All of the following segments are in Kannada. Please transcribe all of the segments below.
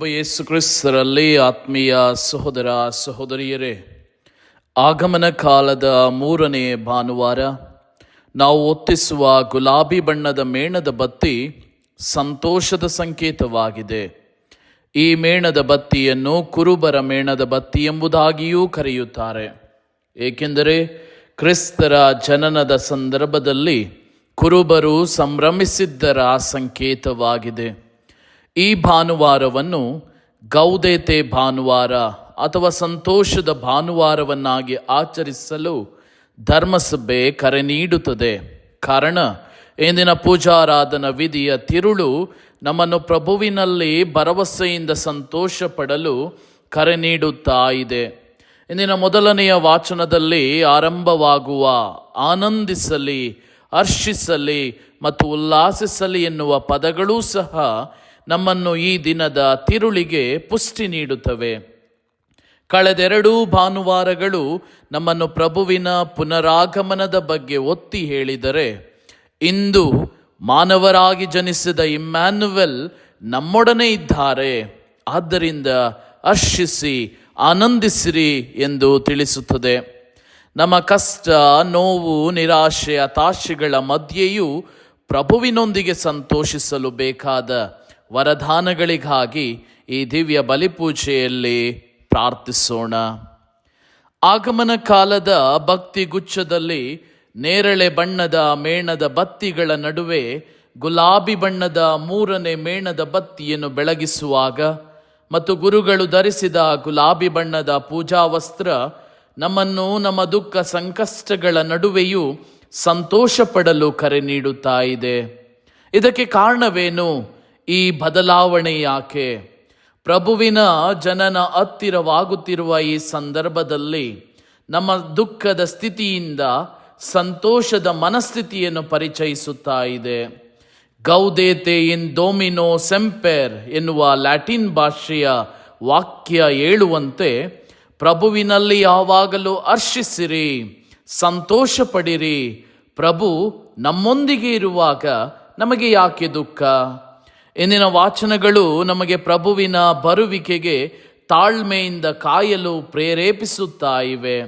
ಪ್ರಭು ಯೇಸು ಕ್ರಿಸ್ತರಲ್ಲಿ ಆತ್ಮೀಯ ಸಹೋದರ ಸಹೋದರಿಯರೇ, ಆಗಮನ ಕಾಲದ ಮೂರನೇ ಭಾನುವಾರ ನಾವು ಒತ್ತಿಸುವ ಗುಲಾಬಿ ಬಣ್ಣದ ಮೇಣದ ಬತ್ತಿ ಸಂತೋಷದ ಸಂಕೇತವಾಗಿದೆ. ಈ ಮೇಣದ ಬತ್ತಿಯನ್ನು ಕುರುಬರ ಮೇಣದ ಬತ್ತಿ ಎಂಬುದಾಗಿಯೂ ಕರೆಯುತ್ತಾರೆ. ಏಕೆಂದರೆ ಕ್ರಿಸ್ತರ ಜನನದ ಸಂದರ್ಭದಲ್ಲಿ ಕುರುಬರು ಸಂಭ್ರಮಿಸಿದ್ದರ ಸಂಕೇತವಾಗಿದೆ. ಈ ಭಾನುವಾರವನ್ನು ಗೌದೇತೆ ಭಾನುವಾರ ಅಥವಾ ಸಂತೋಷದ ಭಾನುವಾರವನ್ನಾಗಿ ಆಚರಿಸಲು ಧರ್ಮಸಭೆ ಕರೆ ನೀಡುತ್ತದೆ. ಕಾರಣ, ಇಂದಿನ ಪೂಜಾರಾಧನ ವಿಧಿಯ ತಿರುಳು ನಮ್ಮನ್ನು ಪ್ರಭುವಿನಲ್ಲಿ ಭರವಸೆಯಿಂದ ಸಂತೋಷ ಪಡಲು ಕರೆ ನೀಡುತ್ತಾ ಇದೆ. ಇಂದಿನ ಮೊದಲನೆಯ ವಾಚನದಲ್ಲಿ ಆರಂಭವಾಗುವ ಆನಂದಿಸಲಿ, ಹರ್ಷಿಸಲಿ ಮತ್ತು ಉಲ್ಲಾಸಿಸಲಿ ಎನ್ನುವ ಪದಗಳೂ ಸಹ ನಮ್ಮನ್ನು ಈ ದಿನದ ತಿರುಳಿಗೆ ಪುಷ್ಟಿ ನೀಡುತ್ತವೆ. ಕಳೆದೆರಡೂ ಭಾನುವಾರಗಳು ನಮ್ಮನ್ನು ಪ್ರಭುವಿನ ಪುನರಾಗಮನದ ಬಗ್ಗೆ ಒತ್ತಿ ಹೇಳಿದರೆ, ಇಂದು ಮಾನವರಾಗಿ ಜನಿಸಿದ ಇಮ್ಯಾನ್ಯುವೆಲ್ ನಮ್ಮೊಡನೆ ಇದ್ದಾರೆ. ಆದ್ದರಿಂದ ಹರ್ಷಿಸಿ, ಆನಂದಿಸಿರಿ ಎಂದು ತಿಳಿಸುತ್ತದೆ. ನಮ್ಮ ಕಷ್ಟ, ನೋವು, ನಿರಾಶೆ, ಹತಾಶೆಗಳ ಮಧ್ಯೆಯೂ ಪ್ರಭುವಿನೊಂದಿಗೆ ಸಂತೋಷಿಸಲು ಬೇಕಾದ ವರದಾನಗಳಿಗಾಗಿ ಈ ದಿವ್ಯ ಬಲಿಪೂಜೆಯಲ್ಲಿ ಪ್ರಾರ್ಥಿಸೋಣ. ಆಗಮನ ಕಾಲದ ಭಕ್ತಿ ಗುಚ್ಛದಲ್ಲಿ ನೇರಳೆ ಬಣ್ಣದ ಮೇಣದ ಬತ್ತಿಗಳ ನಡುವೆ ಗುಲಾಬಿ ಬಣ್ಣದ ಮೂರನೇ ಮೇಣದ ಬತ್ತಿಯನ್ನು ಬೆಳಗಿಸುವಾಗ ಮತ್ತು ಗುರುಗಳು ಧರಿಸಿದ ಗುಲಾಬಿ ಬಣ್ಣದ ಪೂಜಾ ವಸ್ತ್ರ ನಮ್ಮನ್ನು ನಮ್ಮ ದುಃಖ ಸಂಕಷ್ಟಗಳ ನಡುವೆಯೂ ಸಂತೋಷ ಪಡಲು ಕರೆ ನೀಡುತ್ತಾ ಇದೆ. ಇದಕ್ಕೆ ಕಾರಣವೇನು? ಈ ಬದಲಾವಣೆ ಯಾಕೆ? ಪ್ರಭುವಿನ ಜನನ ಹತ್ತಿರವಾಗುತ್ತಿರುವ ಈ ಸಂದರ್ಭದಲ್ಲಿ ನಮ್ಮ ದುಃಖದ ಸ್ಥಿತಿಯಿಂದ ಸಂತೋಷದ ಮನಸ್ಥಿತಿಯನ್ನು ಪರಿಚಯಿಸುತ್ತಾ ಇದೆ. ಗೌದೇತೆ ಇನ್ ಡೊಮಿನೋ ಸೆಂಪೆರ್ ಎನ್ನುವ ಲ್ಯಾಟಿನ್ ಭಾಷೆಯ ವಾಕ್ಯ ಹೇಳುವಂತೆ, ಪ್ರಭುವಿನಲ್ಲಿ ಯಾವಾಗಲೂ ಹರ್ಷಿಸಿರಿ ಸಂತೋಷ ಪಡಿರಿ ಪ್ರಭು ನಮ್ಮೊಂದಿಗೆ ಇರುವಾಗ ನಮಗೆ ಯಾಕೆ ದುಃಖ? ಇಂದಿನ ವಾಚನಗಳು ನಮಗೆ ಪ್ರಭುವಿನ ಬರುವಿಕೆಗೆ ತಾಳ್ಮೆಯಿಂದ ಕಾಯಲು ಪ್ರೇರೇಪಿಸುತ್ತಾ ಇವೆ.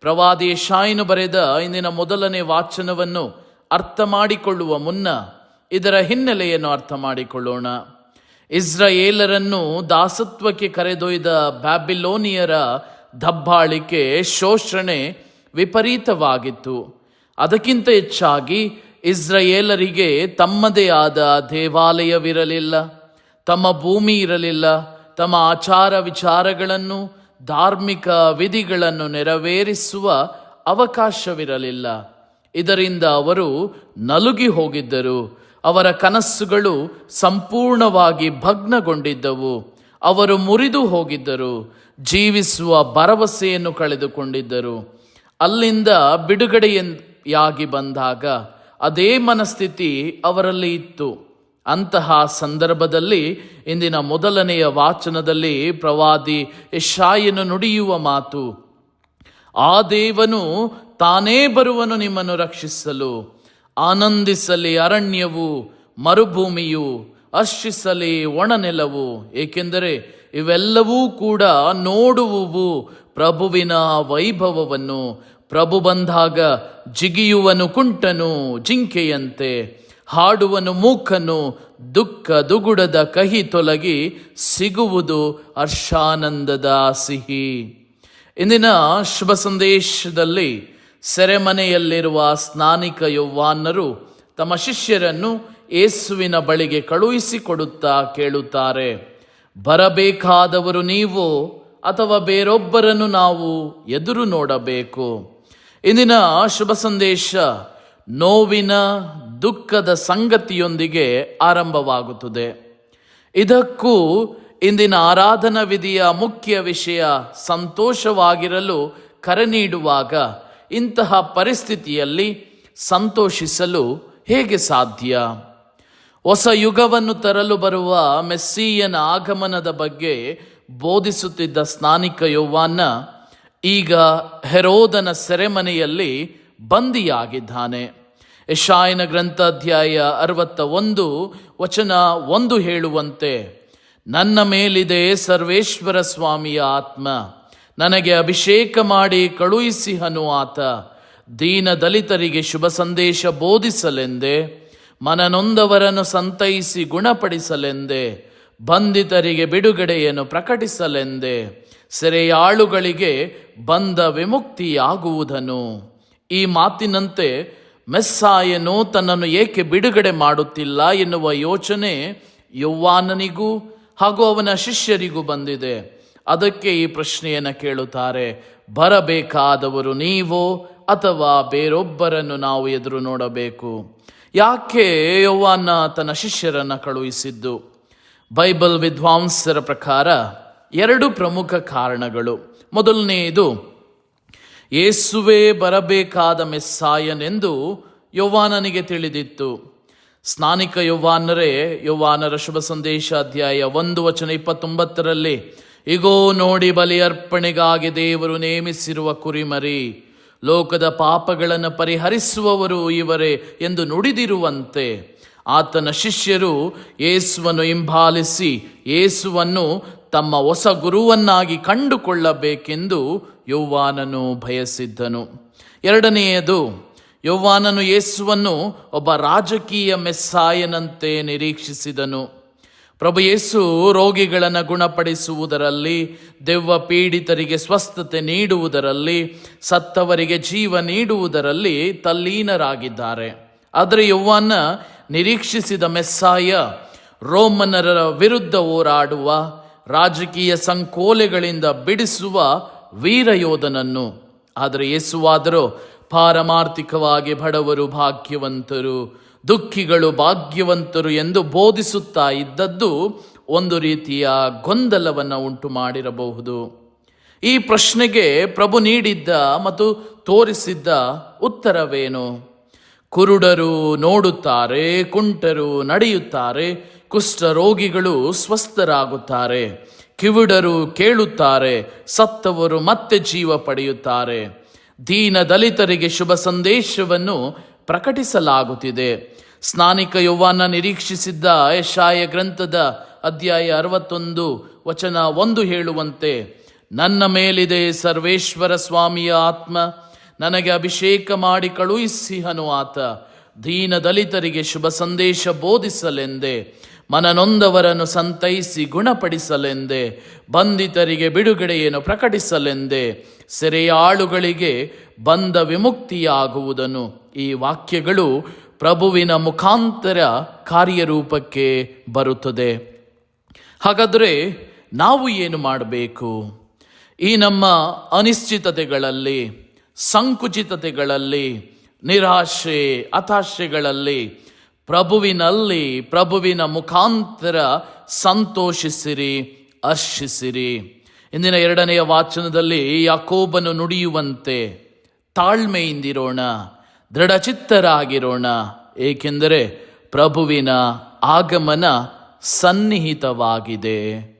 ಪ್ರವಾದಿ ಶಾಯಿನು ಬರೆದ ಇಂದಿನ ಮೊದಲನೇ ವಾಚನವನ್ನು ಅರ್ಥ ಮಾಡಿಕೊಳ್ಳುವ ಮುನ್ನ ಇದರ ಹಿನ್ನೆಲೆಯನ್ನು ಅರ್ಥ ಮಾಡಿಕೊಳ್ಳೋಣ. ಇಸ್ರಾಯೇಲರನ್ನು ದಾಸತ್ವಕ್ಕೆ ಕರೆದೊಯ್ದ ಬ್ಯಾಬಿಲೋನಿಯರ ದಬ್ಬಾಳಿಕೆ ಶೋಷಣೆ ವಿಪರೀತವಾಗಿತ್ತು. ಅದಕ್ಕಿಂತ ಹೆಚ್ಚಾಗಿ ಇಸ್ರಾಯೇಲರಿಗೆ ತಮ್ಮದೇ ಆದ ದೇವಾಲಯವಿರಲಿಲ್ಲ, ತಮ್ಮ ಭೂಮಿ ಇರಲಿಲ್ಲ, ತಮ್ಮ ಆಚಾರ ವಿಚಾರಗಳನ್ನು, ಧಾರ್ಮಿಕ ವಿಧಿಗಳನ್ನು ನೆರವೇರಿಸುವ ಅವಕಾಶವಿರಲಿಲ್ಲ. ಇದರಿಂದ ಅವರು ನಲುಗಿ ಹೋಗಿದ್ದರು. ಅವರ ಕನಸುಗಳು ಸಂಪೂರ್ಣವಾಗಿ ಭಗ್ನಗೊಂಡಿದ್ದವು. ಅವರು ಮುರಿದು ಹೋಗಿದ್ದರು. ಜೀವಿಸುವ ಭರವಸೆಯನ್ನು ಕಳೆದುಕೊಂಡಿದ್ದರು. ಅಲ್ಲಿಂದ ಬಿಡುಗಡೆಯಾಗಿ ಬಂದಾಗ ಅದೇ ಮನಸ್ಥಿತಿ ಅವರಲ್ಲಿ ಇತ್ತು. ಅಂತಹ ಸಂದರ್ಭದಲ್ಲಿ ಇಂದಿನ ಮೊದಲನೆಯ ವಾಚನದಲ್ಲಿ ಪ್ರವಾದಿ ಯಶಾಯನು ನುಡಿಯುವ ಮಾತು, ಆ ದೇವನು ತಾನೇ ಬರುವನು ನಿಮ್ಮನ್ನು ರಕ್ಷಿಸಲು, ಆನಂದಿಸಲಿ ಅರಣ್ಯವು, ಮರುಭೂಮಿಯು, ಹರ್ಷಿಸಲಿ ಒಣನೆಲವು, ಏಕೆಂದರೆ ಇವೆಲ್ಲವೂ ಕೂಡ ನೋಡುವುವು ಪ್ರಭುವಿನ ವೈಭವವನ್ನು ಪ್ರಭು ಬಂದಾಗ ಜಿಗಿಯುವನು ಕುಂಟನು, ಜಿಂಕೆಯಂತೆ ಹಾಡುವನು ಮೂಕನು, ದುಃಖ ದುಗುಡದ ಕಹಿ ತೊಲಗಿ ಸಿಗುವುದು ಹರ್ಷಾನಂದದ ಸಿಹಿ. ಇಂದಿನ ಶುಭ ಸಂದೇಶದಲ್ಲಿ ಸೆರೆಮನೆಯಲ್ಲಿರುವ ಸ್ನಾನಿಕ ಯೌವಾನರು ತಮ್ಮ ಶಿಷ್ಯರನ್ನು ಏಸುವಿನ ಬಳಿಗೆ ಕಳುಹಿಸಿಕೊಡುತ್ತಾ ಕೇಳುತ್ತಾರೆ, ಬರಬೇಕಾದವರು ನೀವು ಅಥವಾ ಬೇರೊಬ್ಬರನ್ನು ನಾವು ಎದುರು ನೋಡಬೇಕು. ಇಂದಿನ ಶುಭ ಸಂದೇಶ, ನೋವಿನ ದುಃಖದ ಸಂಗತಿಯೊಂದಿಗೆ ಆರಂಭವಾಗುತ್ತದೆ. ಇದಕ್ಕೂ ಇಂದಿನ ಆರಾಧನಾ ವಿಧಿಯ ಮುಖ್ಯ ವಿಷಯ ಸಂತೋಷವಾಗಿರಲು ಕರೆ ನೀಡುವಾಗ ಇಂತಹ ಪರಿಸ್ಥಿತಿಯಲ್ಲಿ ಸಂತೋಷಿಸಲು ಹೇಗೆ ಸಾಧ್ಯ? ಹೊಸ ಯುಗವನ್ನು ತರಲು ಬರುವ ಮೆಸ್ಸಿಯನ ಆಗಮನದ ಬಗ್ಗೆ ಬೋಧಿಸುತ್ತಿದ್ದ ಸ್ನಾನಿಕ ಯೌವಾನ ಈಗ ಹೆರೋದನ ಸೆರೆಮನೆಯಲ್ಲಿ ಬಂದಿಯಾಗಿದ್ದಾನೆ. ಯಶಾಯನ ಗ್ರಂಥಾಧ್ಯಾಯ ಅರವತ್ತ ಒಂದು ವಚನ ಒಂದು ಹೇಳುವಂತೆ, ನನ್ನ ಮೇಲಿದೆ ಸರ್ವೇಶ್ವರ ಸ್ವಾಮಿಯ ಆತ್ಮ. ನನಗೆ ಅಭಿಷೇಕ ಮಾಡಿ ಕಳುಹಿಸಿಹನು ಆತ. ದೀನ ದಲಿತರಿಗೆ ಶುಭ ಸಂದೇಶ ಬೋಧಿಸಲೆಂದೇ, ಮನನೊಂದವರನ್ನು ಸಂತೈಸಿ ಗುಣಪಡಿಸಲೆಂದೆ, ಬಂಧಿತರಿಗೆ ಬಿಡುಗಡೆಯನ್ನು ಪ್ರಕಟಿಸಲೆಂದೆ ಸೆರೆಯಾಳುಗಳಿಗೆ ಬಂದ ವಿಮುಕ್ತಿಯಾಗುವುದನು. ಈ ಮಾತಿನಂತೆ ಮೆಸ್ಸಾಯನು ತನ್ನನ್ನು ಏಕೆ ಬಿಡುಗಡೆ ಮಾಡುತ್ತಿಲ್ಲ ಎನ್ನುವ ಯೋಚನೆ ಯೌವಾನನಿಗೂ ಹಾಗೂ ಅವನ ಶಿಷ್ಯರಿಗೂ ಬಂದಿದೆ. ಅದಕ್ಕೆ ಈ ಪ್ರಶ್ನೆಯನ್ನು ಕೇಳುತ್ತಾರೆ, ಬರಬೇಕಾದವರು ನೀವೋ ಅಥವಾ ಬೇರೊಬ್ಬರನ್ನು ನಾವು ಎದುರು ನೋಡಬೇಕು? ಯಾಕೆ ಯೌವಾನ ತನ್ನ ಶಿಷ್ಯರನ್ನು ಕಳುಹಿಸಿದ್ದು? ಬೈಬಲ್ ವಿದ್ವಾಂಸರ ಪ್ರಕಾರ ಎರಡು ಪ್ರಮುಖ ಕಾರಣಗಳು. ಮೊದಲನೆಯದು, ಯೇಸುವೇ ಬರಬೇಕಾದ ಮೆಸ್ಸಾಯನೆಂದು ಯೌವಾನನಿಗೆ ತಿಳಿದಿತ್ತು. ಸ್ನಾನಿಕ ಯೌವಾನರೇ, ಯೌವಾನರ ಶುಭ ಸಂದೇಶ ಅಧ್ಯಾಯ ಒಂದು, ವಚನ ಇಪ್ಪತ್ತೊಂಬತ್ತರಲ್ಲಿ, ಇಗೋ, ನೋಡಿ ಬಲಿಯರ್ಪಣೆಗಾಗಿ ದೇವರು ನೇಮಿಸಿರುವ ಕುರಿಮರಿ. ಲೋಕದ ಪಾಪಗಳನ್ನು ಪರಿಹರಿಸುವವರು ಇವರೇ ಎಂದು ನುಡಿದಿರುವಂತೆ. ಆತನ ಶಿಷ್ಯರು ಯೇಸುವನ್ನು ಹಿಂಬಾಲಿಸಿ, ಯೇಸುವನ್ನು ತಮ್ಮ ಹೊಸ ಗುರುವನ್ನಾಗಿ ಕಂಡುಕೊಳ್ಳಬೇಕೆಂದು ಯೌವಾನನು ಬಯಸಿದ್ದನು. ಎರಡನೆಯದು ಯೌವಾನನು ಯೇಸುವನ್ನು ಒಬ್ಬ ರಾಜಕೀಯ ಮೆಸ್ಸಾಯನಂತೆ ನಿರೀಕ್ಷಿಸಿದನು. ಪ್ರಭು ಯೇಸು ರೋಗಿಗಳನ್ನು ಗುಣಪಡಿಸುವುದರಲ್ಲಿ ದೆವ್ವ ಪೀಡಿತರಿಗೆ ಸ್ವಸ್ಥತೆ ನೀಡುವುದರಲ್ಲಿ, ಸತ್ತವರಿಗೆ ಜೀವ ನೀಡುವುದರಲ್ಲಿ ತಲ್ಲೀನರಾಗಿದ್ದಾರೆ. ಆದರೆ ಯೌವಾನ ನಿರೀಕ್ಷಿಸಿದ ಮೆಸ್ಸಾಯ ರೋಮನರ ವಿರುದ್ಧ ಹೋರಾಡುವ ರಾಜಕೀಯ ಸಂಕೋಲೆಗಳಿಂದ ಬಿಡಿಸುವ ವೀರಯೋಧನನ್ನು. ಆದರೆ ಯೇಸುವಾದರೂ ಪಾರಮಾರ್ಥಿಕವಾಗಿ ಬಡವರು ಭಾಗ್ಯವಂತರು, ದುಃಖಿಗಳು ಭಾಗ್ಯವಂತರು ಎಂದು ಬೋಧಿಸುತ್ತಾ ಇದ್ದದ್ದು ಒಂದು ರೀತಿಯ ಗೊಂದಲವನ್ನು ಉಂಟು ಮಾಡಿರಬಹುದು ಈ ಪ್ರಶ್ನೆಗೆ ಪ್ರಭು ನೀಡಿದ್ದ ಮತ್ತು ತೋರಿಸಿದ್ದ ಉತ್ತರವೇನು? ಕುರುಡರು ನೋಡುತ್ತಾರೆ, ಕುಂಟರು ನಡೆಯುತ್ತಾರೆ ಕುಷ್ಠರೋಗಿಗಳು ಸ್ವಸ್ಥರಾಗುತ್ತಾರೆ. ಕಿವುಡರು ಕೇಳುತ್ತಾರೆ, ಸತ್ತವರು ಮತ್ತೆ ಜೀವ ಪಡೆಯುತ್ತಾರೆ. ದೀನ ದಲಿತರಿಗೆ ಶುಭ ಸಂದೇಶವನ್ನು ಪ್ರಕಟಿಸಲಾಗುತ್ತಿದೆ. ಸ್ನಾನಿಕ ಯೌವಾನ ನಿರೀಕ್ಷಿಸಿದ್ದ ಯಶಾಯ ಗ್ರಂಥದ ಅಧ್ಯಾಯ ಅರವತ್ತೊಂದು, ವಚನ ಒಂದು ಹೇಳುವಂತೆ, ನನ್ನ ಮೇಲಿದೆ ಸರ್ವೇಶ್ವರ ಸ್ವಾಮಿಯ ಆತ್ಮ, ನನಗೆ ಅಭಿಷೇಕ ಮಾಡಿ ಕಳುಹಿಸಿಹನು ಆತ. ದೀನ ದಲಿತರಿಗೆ ಶುಭ ಸಂದೇಶ ಬೋಧಿಸಲೆಂದೆ. ಮನನೊಂದವರನ್ನು ಸಂತೈಸಿ ಗುಣಪಡಿಸಲೆಂದೆ, ಬಂಧಿತರಿಗೆ ಬಿಡುಗಡೆಯನ್ನು ಪ್ರಕಟಿಸಲೆಂದೇ, ಸೆರೆಯಾಳುಗಳಿಗೆ ಬಂದ ವಿಮುಕ್ತಿಯಾಗುವುದನ್ನು ಈ ವಾಕ್ಯಗಳು ಪ್ರಭುವಿನ ಮುಖಾಂತರ ಕಾರ್ಯರೂಪಕ್ಕೆ ಬರುತ್ತದೆ. ಹಾಗಾದರೆ ನಾವು ಏನು ಮಾಡಬೇಕು? ಈ ನಮ್ಮ ಅನಿಶ್ಚಿತತೆಗಳಲ್ಲಿ, ಸಂಕುಚಿತತೆಗಳಲ್ಲಿ, ನಿರಾಶೆ, ಹತಾಶೆಗಳಲ್ಲಿ ಪ್ರಭುವಿನಲ್ಲಿ ಪ್ರಭುವಿನ ಮುಖಾಂತರ ಸಂತೋಷಿಸಿರಿ, ಹರ್ಷಿಸಿರಿ. ಇಂದಿನ ಎರಡನೆಯ ವಾಚನದಲ್ಲಿ ಯಾಕೋಬನು ನುಡಿಯುವಂತೆ, ತಾಳ್ಮೆಯಿಂದಿರೋಣ, ದೃಢಚಿತ್ತರಾಗಿರೋಣ, ಏಕೆಂದರೆ ಪ್ರಭುವಿನ ಆಗಮನ ಸನ್ನಿಹಿತವಾಗಿದೆ.